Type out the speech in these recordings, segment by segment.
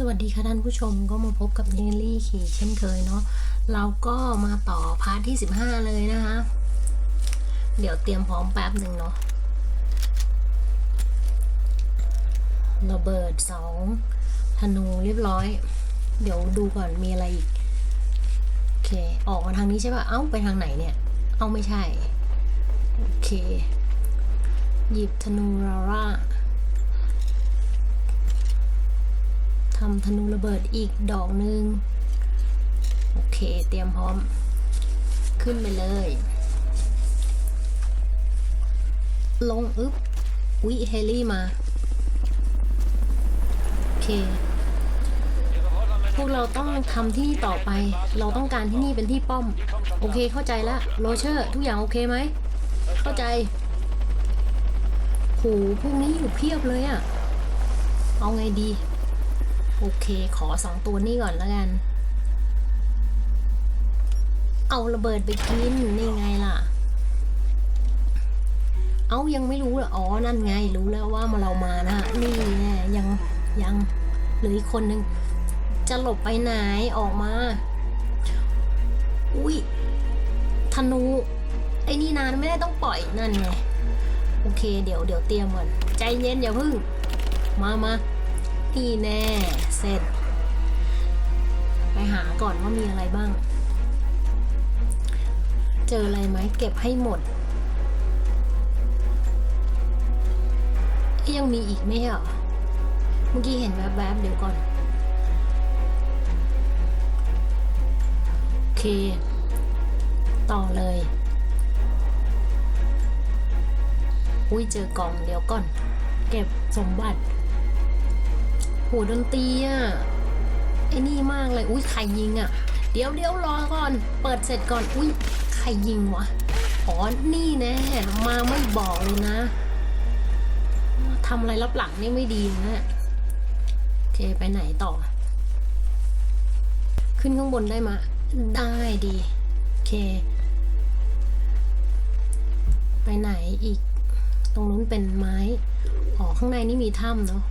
สวัสดีค่ะท่านผู้ชมก็มาพบกับเนลลี่ขี่เช่นเคยเนาะเราก็มาต่อพาร์ทที่ 15 เลยนะคะ เดี๋ยวเตรียมพร้อมแป๊บหนึ่งเนาะระเบิดสองธนูเรียบร้อย เดี๋ยวดูก่อนมีอะไรอีก โอเค ออกมาทางนี้ใช่ปะเอ้า ไปทางไหนเนี่ย เอ้า ไม่ใช่ โอเค หยิบธนูราร่า ทำธนูระเบิดอีกดอกหนึ่งโอเค เตรียมพร้อม ขึ้นไปเลย ลงอึ๊บวิเฮลี่มา โอเค พวกเราต้องทำที่นี่ต่อไป เราต้องการที่นี่เป็นที่ป้อม โอเคเข้าใจแล้วโรเชอร์ ทุกอย่างโอเคไหม เข้าใจโหพวกนี้อยู่เพียบเลยอะเอาไงดี โอเค ขอสองตัวนี้ก่อนแล้วกัน เอาระเบิดไปกินนี่ไงล่ะ เอายังไม่รู้เหรอ อ๋อ นั่นไง รู้แล้วว่ามาเรามานะ นี่แน่ยัง ยังเหลืออีกคนนึง จะหลบไปไหน ออกมา อุ้ยธนู ไอ้นี่นานไม่ได้ต้องปล่อย นั่นไง โอเค เดี๋ยว เดี๋ยวเตรียมก่อน ใจเย็นอย่าพึ่ง มามานี่แน่ เสร็จไปหาก่อนว่ามีอะไรบ้าง เจออะไรไหมเก็บให้หมด ยังมีอีกไหมเหรอ เมื่อกี้เห็นแวบๆ เดี๋ยวก่อน โอเค ต่อเลยอุ้ยเจอกล่องเดี๋ยวก่อน เก็บสมบัติ โหดนตรีอะไอ้นี่มากเลย อุ้ยใครยิงอะ เดี๋ยวเดี๋ยวรอก่อน เปิดเสร็จก่อน อุ้ยใครยิงวะ อ๋อ นี่แน่มาไม่บอกเลยนะ ทำอะไรรับหลังนี่ไม่ดีนะโอเคไปไหนต่อ ขึ้นข้างบนได้มา ได้ดี โอเค ไปไหนอีก ตรงนู้นเป็นไม้ อ๋อ ข้างในนี่มีถ้ำเนาะ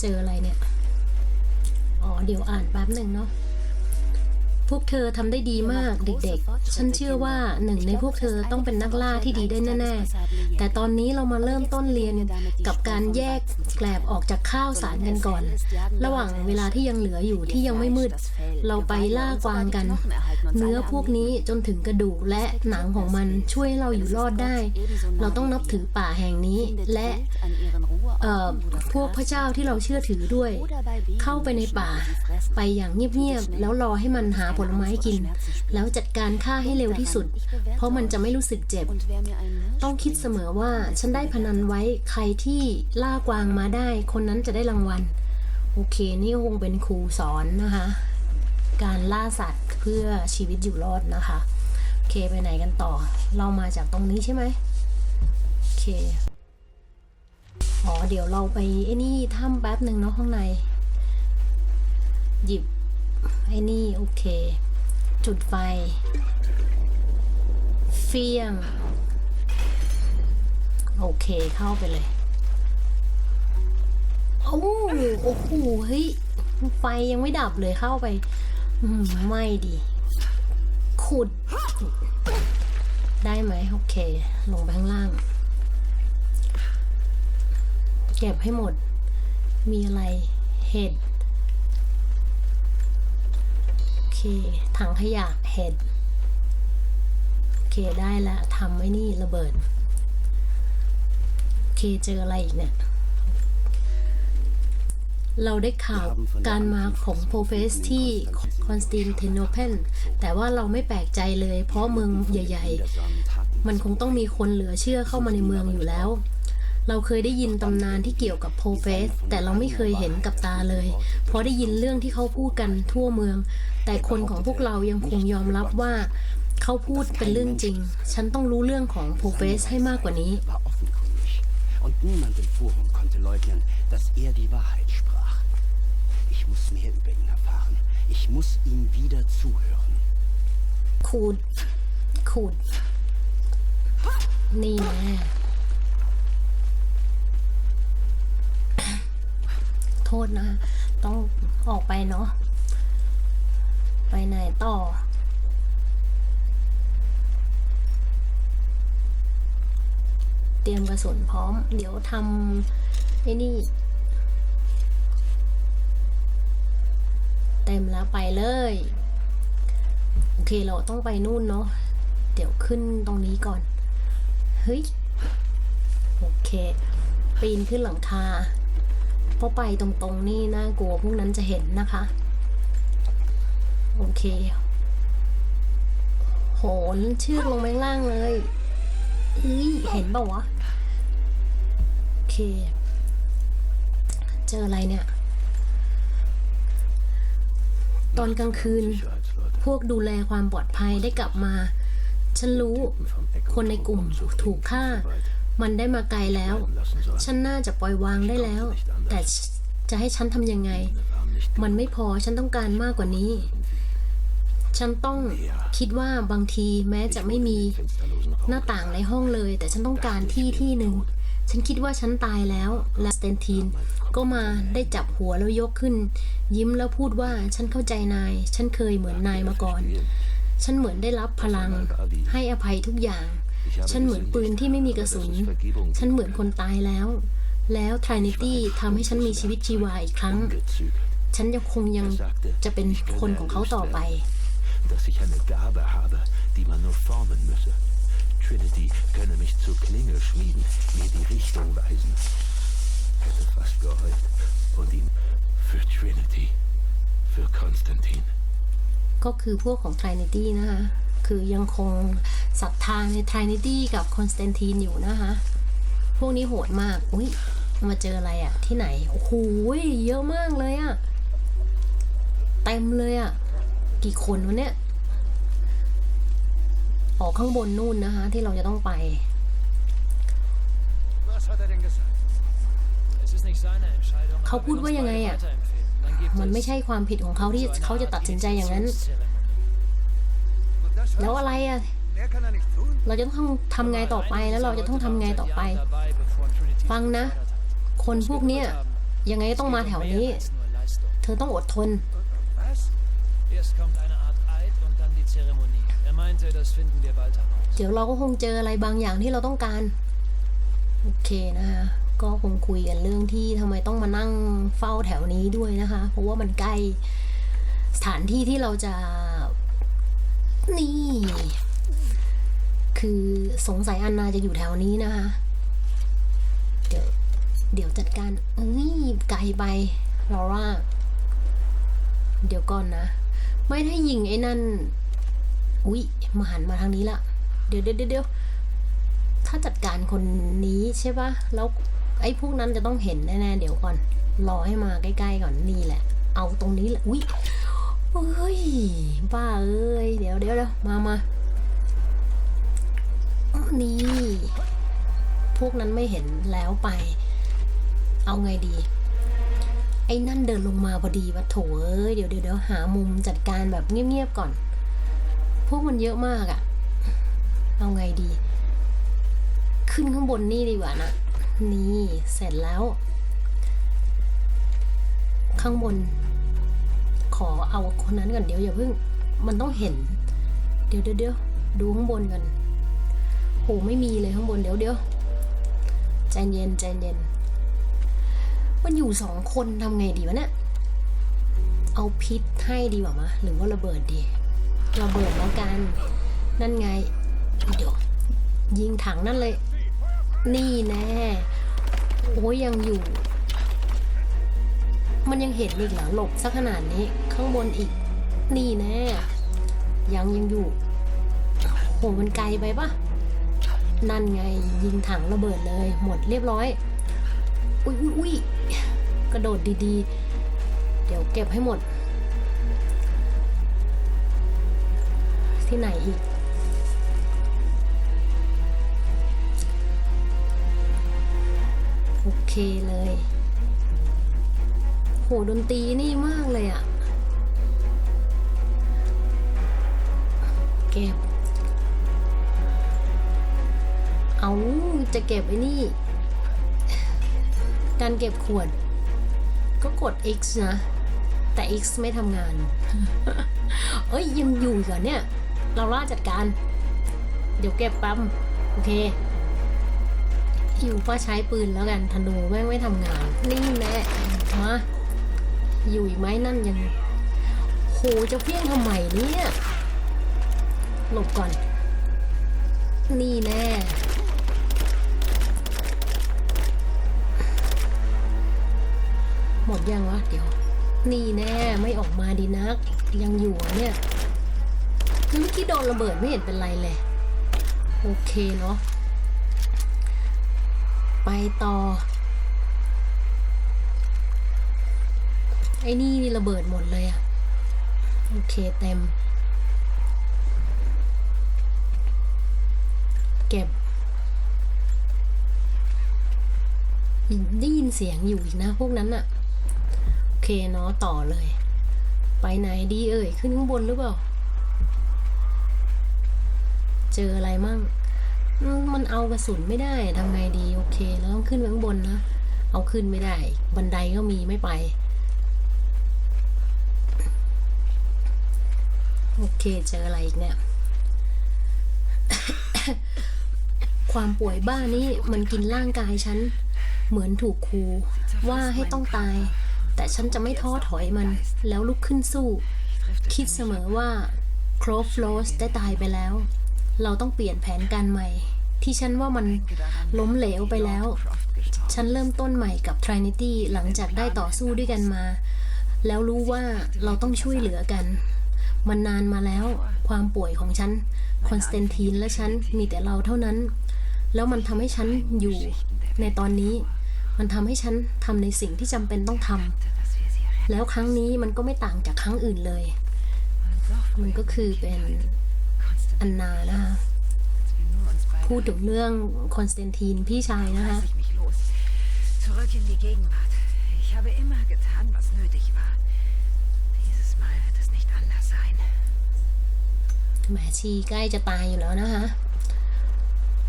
เจออะไรเนี่ย อ๋อ เดี๋ยวอ่านแป๊บหนึ่งเนาะ วกเธอทำได้ดีมากเด็กๆ ฉันเชื่อว่าหนึ่งในพวกเธอต้องเป็นนักล่าที่ดีได้แน่ๆ แต่ตอนนี้เรามาเริ่มต้นเรียนกับการแยกแกลบออกจากข้าวสารกันก่อน ระหว่างเวลาที่ยังเหลืออยู่ที่ยังไม่มืด เราไปล่ากวางกัน เนื้อพวกนี้จนถึงกระดูกและหนังของมันช่วยให้เราอยู่รอดได้ เราต้องนับถือป่าแห่งนี้และเอ่อพวกพระเจ้าที่เราเชื่อถือด้วย เข้าไปในป่า ไปอย่างเงียบๆแล้วรอให้มันหาผลไม้กิน แล้วจัดการฆ่าให้เร็วที่สุด เพราะมันจะไม่รู้สึกเจ็บ ต้องคิดเสมอว่าฉันได้พนันไว้ใครที่ล่ากวางมาได้ คนนั้นจะได้รางวัล โอเค นี่คงเป็นครูสอนนะคะ การล่าสัตว์เพื่อชีวิตอยู่รอดนะคะ โอเคไปไหนกันต่อ เรามาจากตรงนี้ใช่ไหมโอเคอ๋อเดี๋ยวเราไปไอ้นี่ถ้ำแป๊บหนึ่งเนาะข้างใน หยิบ ไอ้นี่โอเค จุดไฟ เฟียง โอเคเข้าไปเลยโอ้โอ้โหเฮ้ยไฟยังไม่ดับเลยเข้าไปอืมไม่ดี ขุด ได้ไหมโอเค ลงไปข้างล่าง เก็บให้หมด มีอะไรเห็ด โอเค ถังขยะเห็ดโอเคได้ล้วทำไว้นี่ระเบิดโอเคเจออะไรอีกเนี่ย เราได้ข่าวการมาของโปรเฟสที่คอนสตินเทโนเพนแต่ว่าเราไม่แปลกใจเลย เพราะเมืองใหญ่ ๆ มันคงต้องมีคนเหลือเชื่อเข้ามาในเมืองอยู่แล้ว เราเคยได้ยินตำนานที่เกี่ยวกับโพเฟส แต่เราไม่เคยเห็นกับตาเลย เพราะได้ยินเรื่องที่เขาพูดกันทั่วเมือง แต่คนของพวกเรายังคงยอมรับว่า เขาพูดเป็นเรื่องจริง ฉันต้องรู้เรื่องของโพเฟสให้มากกว่านี้ war offenkundig. Und niemand im Forum konnte leugnen, dass er die Wahrheit sprach. Ich muss mehr über ihn erfahren. Ich muss ihm wieder zuhören. ขูดขูดนี่แน่ ษนะ ต้องออกไปเนาะ ไปไหนต่อ เตรียมกระสุนพร้อม เดี๋ยวทำไอ้นี่ เต็มแล้วไปเลย โอเคเราต้องไปนู่นเนาะ เดี๋ยวขึ้นตรงนี้ก่อน เฮ้ย โอเค ปีนขึ้นหลังคา เพราะไปตรงๆนี่น่ากลัวพวกนั้นจะเห็นนะคะ โอเค โหนเชือกลงไปข้างล่างเลยเฮ้ยเห็นป่าวะ โอเค เจออะไรเนี่ย ตอนกลางคืน พวกดูแลความปลอดภัยได้กลับมา ฉันรู้คนในกลุ่มถูกฆ่า มันได้มาไกลแล้ว ฉันน่าจะปล่อยวางได้แล้ว แต่จะให้ฉันทำยังไง มันไม่พอฉันต้องการมากกว่านี้ ฉันต้องคิดว่าบางทีแม้จะไม่มีหน้าต่างในห้องเลย แต่ฉันต้องการที่ที่หนึ่ง ฉันคิดว่าฉันตายแล้วและสเตนทีนก็มาได้จับหัวแล้วยกขึ้น ยิ้มแล้วพูดว่าฉันเข้าใจนาย ฉันเคยเหมือนนายมาก่อน ฉันเหมือนได้รับพลังให้อภัยทุกอย่าง ฉันเหมือนปืนที่ไม่มีกระสุน ฉันเหมือนคนตายแล้ว แล้วทรินิตี้ทำให้ฉันมีชีวิตชีวาอีกครั้ง Ungezügelt, ฉันยังคงยังจะเป็นคนของเขาต่อไป dass ich eine Gabe habe, die man nur formen müsse. Trinity könne mich zur Klinge schmieden, mir die Richtung weisen. Hätte fast geheult. Und ihn für Trinity, für Konstantin. ก็คือพวกของ Trinity นะคะ คือยังคงศรัทธาใน Trinity กับคอนสแตนทีนอยู่นะคะ พวกนี้โหดมาก อุ้ยมาเจออะไรอะที่ไหน โอ้โหเยอะมากเลยอะเต็มเลยอะกี่คนวะเนี่ย ออกข้างบนนู่นนะคะ ที่เราจะต้องไป เขาพูดว่ายังไงอะมันไม่ใช่ความผิดของเขาที่เขาจะตัดสินใจอย่างนั้น แล้วอะไรอะ เราจะต้องทำไงต่อไปแล้วเราจะต้องทำไงต่อไป ฟังนะ คนพวกเนี้ยยังไงต้องมาแถวนี้ เธอต้องอดทน เดี๋ยวเราก็คงเจออะไรบางอย่างที่เราต้องการ โอเคนะคะก็คงคุยกันเรื่องที่ทำไมต้องมานั่งเฝ้าแถวนี้ด้วยนะคะ เพราะว่ามันใกล้สถานที่ที่เราจะ นี่ คือสงสัยอันนาจะอยู่แถวนี้นะคะ เดี๋ยว เดี๋ยวจัดการเอ้ยไกลไปเราว่า เดี๋ยวก่อนนะ ไม่ได้ยิงไอ้นั่น อุ๊ยมาหันมาทางนี้ละเดี๋ยวเดี๋ยวเดี๋ยวเดี๋ยวถ้าจัดการคนนี้ใช่ปะแล้วไอ้พวกนั้นจะต้องเห็นแน่ๆ เดี๋ยวก่อน รอให้มาใกล้ๆก่อนนี่แหละ เอาตรงนี้แหละ อุ๊ย เอ้ยบ้าเอ้ย เดี๋ยวเดี๋ยวเดี๋ยวมามานี่ พวกนั้นไม่เห็นแล้วไป เอาไงดี ไอ้นั่นเดินลงมาพอดีวะโถเอ้ย เดี๋ยวเดี๋ยวเดี๋ยวหามุมจัดการแบบเงียบๆก่อน พวกมันเยอะมากอะเอาไงดี ขึ้นข้างบนนี่ดีกว่านะ นี่ เสร็จแล้ว ข้างบน ขอเอาคนนั้นก่อนเดี๋ยวอย่าเพิ่ง มันต้องเห็น เดี๋ยวเดี๋ยวดูข้างบนกันโหไม่มีเลยข้างบนเดี๋ยวเดี๋ยวใจเย็นใจเย็น มันอยู่สองคนทำไงดีวะเนี่ยเอาพิษให้ดีกว่ามะหรือว่าระเบิดดี ระเบิดแล้วกัน นั่นไงเดี๋ยวยิงถังนั่นเลย นี่แน่ โอ้ยยังอยู่ มันยังเห็นอีกเหรอหลบสักขนาดนี้ ข้างบนอีก นี่แน่ยังยังอยู่โหมันไกลไปปะนั่นไงยิงถังระเบิดเลย หมดเรียบร้อย อุ้ยอุ้ยอุ้ยกระโดดดีๆ เดี๋ยวเก็บให้หมด ที่ไหนอีกโอเคเลย โหดนตรีนี่มากเลยอะเก็บ เอาจะเก็บไอ้นี่ การเก็บขวด ก็กด X นะ แต่ X ไม่ทำงาน เอ้ย ยังอยู่อีกเหรอเนี่ย เราล่าจัดการ เดี๋ยวเก็บปั๊ม โอเคอยู่ก็ใช้ปืนแล้วกันธนูแม่งไม่ทำงาน นี่แน่มา อยู่อีกไหมนั่นยังโหจะเพี้ยงทำไมเนี่ย หลบก่อน นี่แน่หมดยังวะเดี๋ยว นี่แน่ไม่ออกมาดีนัก ยังอยู่เนี่ยเมื่อกี้โดนระเบิดไม่เห็นเป็นไรเลย โอเคเนาะไปต่อ ไอ้นี่ระเบิดหมดเลยอะโอเคเต็ม เก็บ ได้ยินเสียงอยู่อีกนะ พวกนั้นอะโอเคเนาะต่อเลย ไปไหนดีเอ่ย ขึ้นข้างบนหรือเปล่า เจออะไรมั่งมมันเอากระสุนไม่ได้ทำไงดี โอเค แล้วต้องขึ้นไปข้างบนนะ เอาขึ้นไม่ได้ บันไดก็มีไม่ไป โอเคเจออะไรอีกเนี่ย ความป่วยบ้านี่มันกินร่างกายฉัน เหมือนถูกครูว่าให้ต้องตาย แต่ฉันจะไม่ท้อถอยมันแล้วลุกขึ้นสู้ คิดเสมอว่าโครฟลอสได้ตายไปแล้ว เราต้องเปลี่ยนแผนการใหม่ ที่ฉันว่ามันล้มเหลวไปแล้ว ฉันเริ่มต้นใหม่กับ Trinity หลังจากได้ต่อสู้ด้วยกันมา แล้วรู้ว่าเราต้องช่วยเหลือกัน มันนานมาแล้ว ความป่วยของฉันคอนสแตนทีนและฉันมีแต่เราเท่านั้น แล้วมันทำให้ฉันอยู่ในตอนนี้ มันทำให้ฉันทำในสิ่งที่จำเป็นต้องทำแล้วครั้งนี้มันก็ไม่ต่างจากครั้งอื่นเลย มันก็คือเป็นอันนานะคะพูดถึงเรื่องคอนสแตนทีนพี่ชายนะคะ Zurück in die Gegenwart. Ich habe immer getan, was nötig แหมชีใกล้จะตายอยู่แล้วนะคะ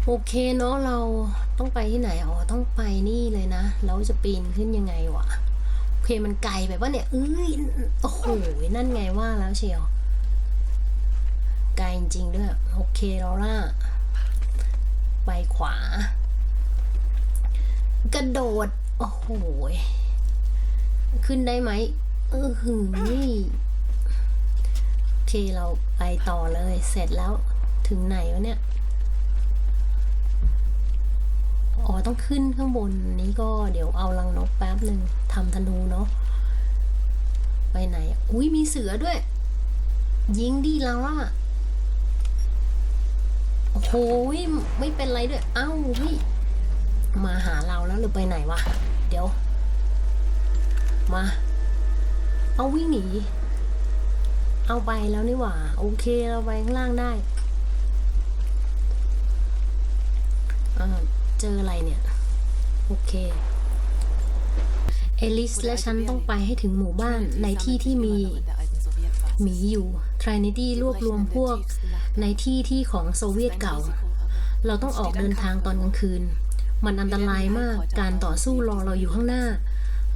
โอเคเนาะเราต้องไปที่ไหนอ๋อต้องไปนี่เลยนะแล้วจะปีนขึ้นยังไงวะโอเคมันไกลแบบว่าเนี่ยเอ้ยโอ้โหนั่นไงว่าแล้วเชียวไกลจริงด้วยโอเคเราล่ะไปขวา กระโดด โอ้โห ขึ้นได้ไหมเออหือโอ เคเราไปต่อเลยเสร็จแล้วถึงไหนวะเนี่ย อ๋อต้องขึ้นข้างบนนี้ก็เดี๋ยวเอาลังนกแป๊บหนึ่งทำธนูเนาะไปไหน อุ้ยมีเสือด้วย ยิงดีแล้วอะโอ้โหยไม่เป็นไรด้วย เอ้าเฮ้ยมาหาเราแล้วหรือไปไหนวะ เดี๋ยว มา เอาวิ่งหนี เอาไปแล้วนี่หว่า โอเคเราไปข้างล่างได้เจออะไรเนี่ย โอเค เอลิสและฉันต้องไปให้ถึงหมู่บ้านในที่ที่มีหมีอยู่ Trinity รวบรวมพวกในที่ที่ของโซเวียตเก่า เราต้องออกเดินทางตอนกลางคืน มันอันตรายมากการต่อสู้รอเราอยู่ข้างหน้า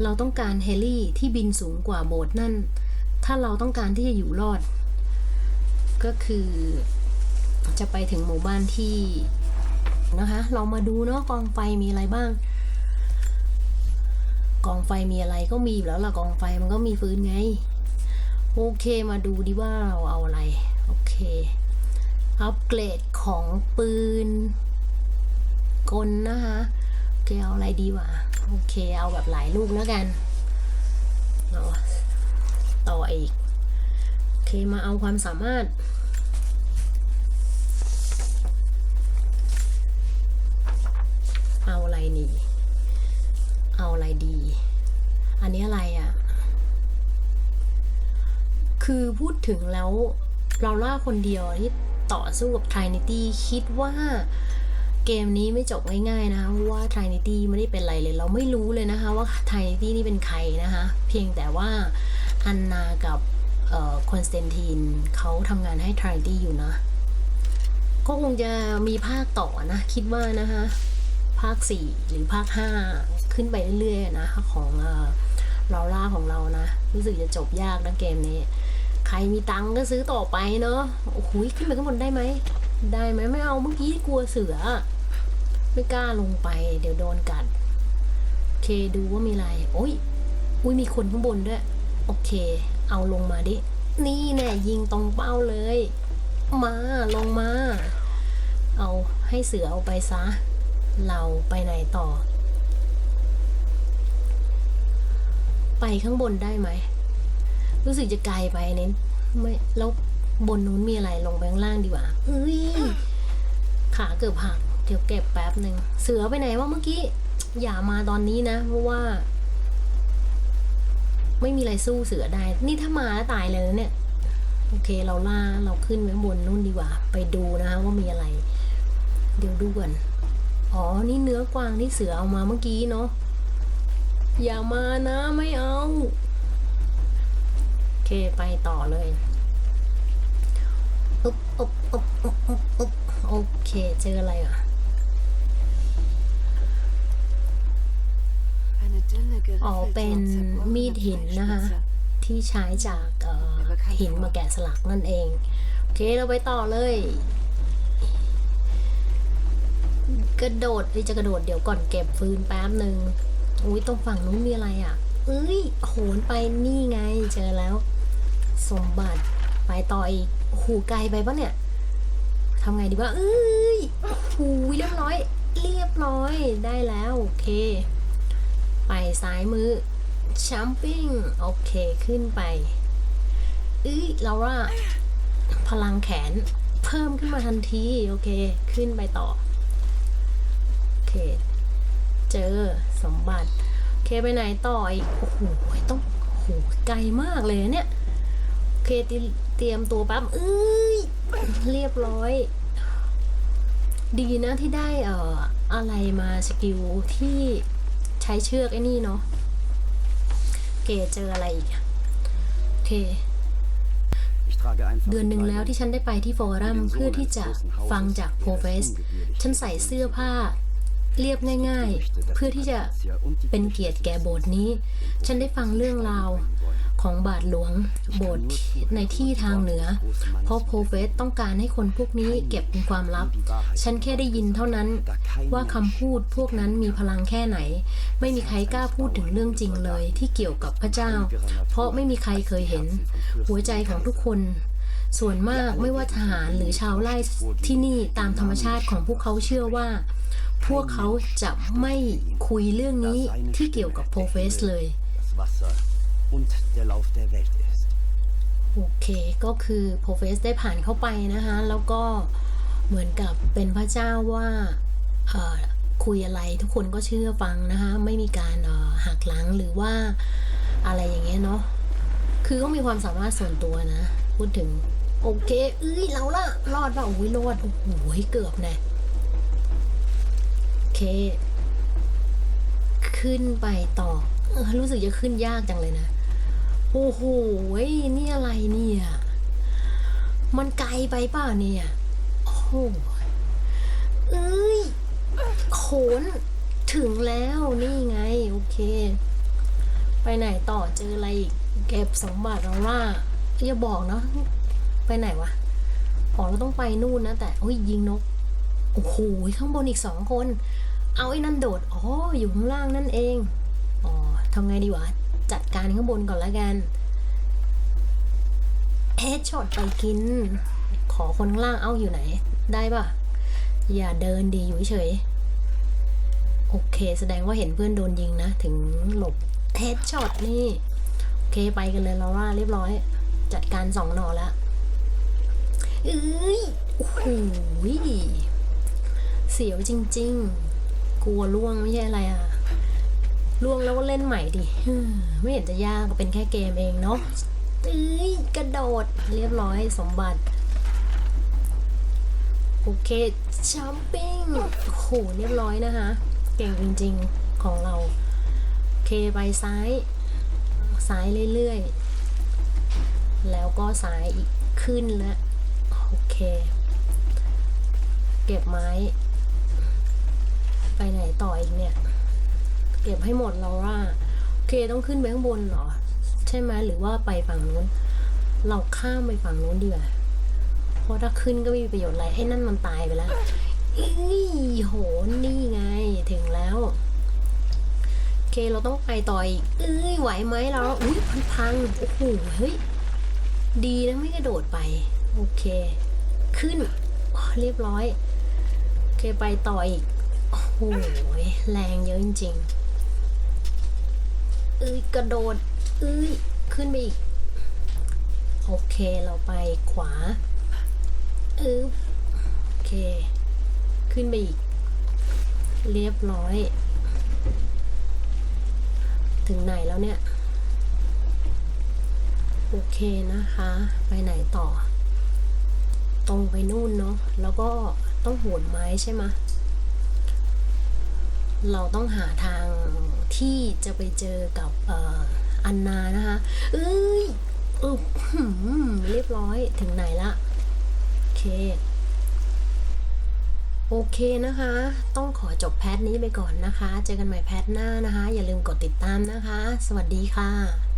เราต้องการเฮลี่ที่บินสูงกว่าโบสถ์นั่น ถ้าเราต้องการที่จะอยู่รอด ก็คือจะไปถึงหมู่บ้านที่นะคะ เรามาดูเนาะกองไฟมีอะไรบ้าง กองไฟมีอะไรก็มีอยู่แล้วล่ะกองไฟมันก็มีฟืนไง โอเคมาดูดิว่าเราเอาอะไร โอเค อัปเกรดของปืน กลนะคะโอเคเอาอะไรดีวะโอเคเอาแบบหลายลูกแล้วกันเนาะ ต่ออีก โอเคมาเอาความสามารถ เอาอะไรนี่ เอาอะไรดี อันนี้อะไรอะ่ะ คือพูดถึงแล้วเราล่าคนเดียวที่ต่อสู้กับ Trinity คิดว่าเกมนี้ไม่จบง่ายๆนะคะว่า Trinity ไม่ได้เป็นไรเลย เราไม่รู้เลยนะคะว่า Trinity นี่เป็นใครนะคะ เพียงแต่ว่า อันนากับคอนสแตนตินเขาทำงานให้ Trinity อยู่นะ ก็คงจะมีภาคต่อนะ คิดว่านะคะ ภาค 4 หรือภาค 5 ขึ้นไปเรื่อยๆนะ ของเราล่าของเรานะ รู้สึกจะจบยากนะเกมนี้ ใครมีตังก็ซื้อต่อไปเนาะโอ้โหขึ้นไปข้างบนได้ไหม ได้ไหมไม่เอาเมื่อกี้กลัวเสือ ไม่กล้าลงไป เดี๋ยวโดนกัด เคดูว่ามีอะไร โอ้ยอุ้ยมีคนข้างบนด้วย โอเค เอาลงมาดิ นี่แน่ยิงตรงเป้าเลย มาลงมา เอาให้เสือเอาไปซะ เราไปไหนต่อ ไปข้างบนได้ไหม รู้สึกจะไกลไปเน้นไม่แล้วบนนู้นมีอะไรลงไปข้างล่างดีกว่าเอ้ยขาเกือบหัก เดี๋ยวเก็บแป๊บหนึ่ง เสือไปไหนวะเมื่อกี้ อย่ามาตอนนี้นะ เพราะว่า ไม่มีอะไรสู้เสือได้ นี่ถ้ามาแล้วตายเลยนะเนี่ย โอเคเราล่าเราขึ้นไปบนนู่นดีกว่า ไปดูนะคะว่ามีอะไร เดี๋ยวดูก่อนอ๋อ นี่เนื้อกวางที่เสือเอามาเมื่อกี้เนาะ อย่ามานะไม่เอา โอเคไปต่อเลยอ๊บอ๊บอ๊บอ๊บอบอบโอเคเจออะไรอะ อ๋อเป็นมีดหินนะคะที่ใช้จากหินมาแกะสลักนั่นเอง โอเคเราไปต่อเลย กระโดดเอ้จะกระโดดเดี๋ยวก่อนเก็บฟืนแป๊บหนึ่งอุ้ยตรงฝั่งนู้นมีอะไรอะ เอ้ยโหนไปนี่ไงเจอแล้ว สมบัติไปต่ออีกโอ้โหไกลไปปะเนี่ยทำไงดีวะเอ้ยโอ้โหเรียบร้อย เรียบร้อยได้แล้ว โอเค ไปซ้ายมือชัมปิ้งโอเคขึ้นไปเอ้ยเราว่าพลังแขนเพิ่มขึ้นมาทันที โอเค ขึ้นไปต่อ โอเค เจอสมบัติ โอเคไปไหนต่ออีก โอ้โห ต้องโอ้โหไกลมากเลยเนี่ย โอเคเตรียมตรียมตัวแป๊บเอ้ย เรียบร้อย ดีนะที่ได้เอ่ออะไรมาสกิลที่ ช้เชือกไอ้นี่เนาะเกเจออะไรอีกโอเคเดือนหนึ่งแล้วที่ฉันได้ไปที่ฟอรัมเพื่อที่จะฟังจากโพเฟส ฉันใส่เสื้อผ้าเรียบง่าย ๆ เพื่อที่จะเป็นเกียรติแก่โบสถ์นี้ ฉันได้ฟังเรื่องราว ของบาทหลวงโบสถ์ในที่ทางเหนือ เพราะโพเฟสต้องการให้คนพวกนี้เก็บเป็นความลับ ฉันแค่ได้ยินเท่านั้นว่าคำพูดพวกนั้นมีพลังแค่ไหน ไม่มีใครกล้าพูดถึงเรื่องจริงเลยที่เกี่ยวกับพระเจ้า เพราะไม่มีใครเคยเห็น หัวใจของทุกคนส่วนมากไม่ว่าทหารหรือชาวไร่ที่นี่ตามธรรมชาติของพวกเขาเชื่อว่า พวกเขาจะไม่คุยเรื่องนี้ที่เกี่ยวกับโพเฟสเลย โอเค ก็คือโปรเฟสได้ผ่านเข้าไปนะคะ แล้วก็เหมือนกับเป็นพระเจ้าว่าคุยอะไรทุกคนก็เชื่อฟังนะคะ ไม่มีการหักหลังหรือว่าอะไรอย่างเงี้ยเนาะคือก็มีความสามารถส่วนตัวนะ พูดถึง โอเค เอ้ยเราละรอดป่ะโอ้ยรอดโอ้โหเกือบน่โอเค ขึ้นไปต่อรู้สึกจะขึ้นยากจังเลยนะ โอ้โหนี่อะไรเนี่ย มันไกลไปเปล่าเนี่ย โอ้โหเอ้ยโขนถึงแล้วนี่ไง โอเค ไปไหนต่อเจออะไรอีก เก็บสมบัติเราว่าอย่าบอกเนาะไปไหนวะอ๋อเราต้องไปนู่นนะ แต่โอ้ยยิงนก โอ้โหข้างบนอีกสองคน เอาไอ้นั่นโดด อ๋อ อยู่ข้างล่างนั่นเอง อ๋อทำไงดีวะ จัดการข้างบนก่อนละกันเฮดช็อตไปกิน ขอคนข้างล่างเอาอยู่ไหน ได้ปะอย่าเดินดีอยู่เฉย โอเค แสดงว่าเห็นเพื่อนโดนยิงนะ ถึงหลบเฮดช็อตนี่ โอเคไปกันเลยเราว่าเรียบร้อย จัดการสองหนอแล้วเอ้ยโอ้โหเสียวจริง ๆ กลัวล่วงไม่ใช่อะไรอะ ล่วงแล้วก็เล่นใหม่ดิฮึ่มไม่เห็นจะยากก็เป็นแค่เกมเองเนาะเอ้ยกระโดดเรียบร้อยสมบัติโอเคชัมปิ้งโอ้โหเรียบร้อยนะคะ เก่งจริงๆของเรา โอเคไปซ้าย ซ้ายเรื่อยๆ แล้วก็ซ้ายอีกขึ้นแล้วโอเค เก็บไม้ ไปไหนต่ออีกเนี่ย เก็บให้หมดเราว่าโอเคต้องขึ้นไปข้างบนเหรอ ใช่ไหมหรือว่าไปฝั่งนู้น เราข้ามไปฝั่งนู้นดีกว่าเพราะถ้าขึ้นก็ไม่มีประโยชน์อะไรไอ้นั่นมันตายไปแล้วเอ้ยโหนี่ไงถึงแล้วโอเคเราต้องไปต่ออีกเอ้ยไหวไหมเราอุ้ยพันพังโอ้โหเฮ้ยดีนะไม่กระโดดไป โอเค ขึ้นเรียบร้อย โอเคไปต่ออีกโอ้โหแรงเยอะจริงๆ เอ้ยกระโดดเอ้ยขึ้นไปอีก โอเคเราไปขวาเออโอเค ขึ้นไปอีก เรียบร้อย ถึงไหนแล้วเนี่ย โอเคนะคะ ไปไหนต่อ ตรงไปนู่นเนาะแล้วก็ต้องโหนไม้ใช่ไหม เราต้องหาทางที่จะไปเจอกับอันนานะคะ เอ้ยเออหืมเรียบร้อยถึงไหนละโอเค โอเคนะคะ ต้องขอจบแพทนี้ไปก่อนนะคะ เจอกันใหม่แพทหน้านะคะ อย่าลืมกดติดตามนะคะ สวัสดีค่ะ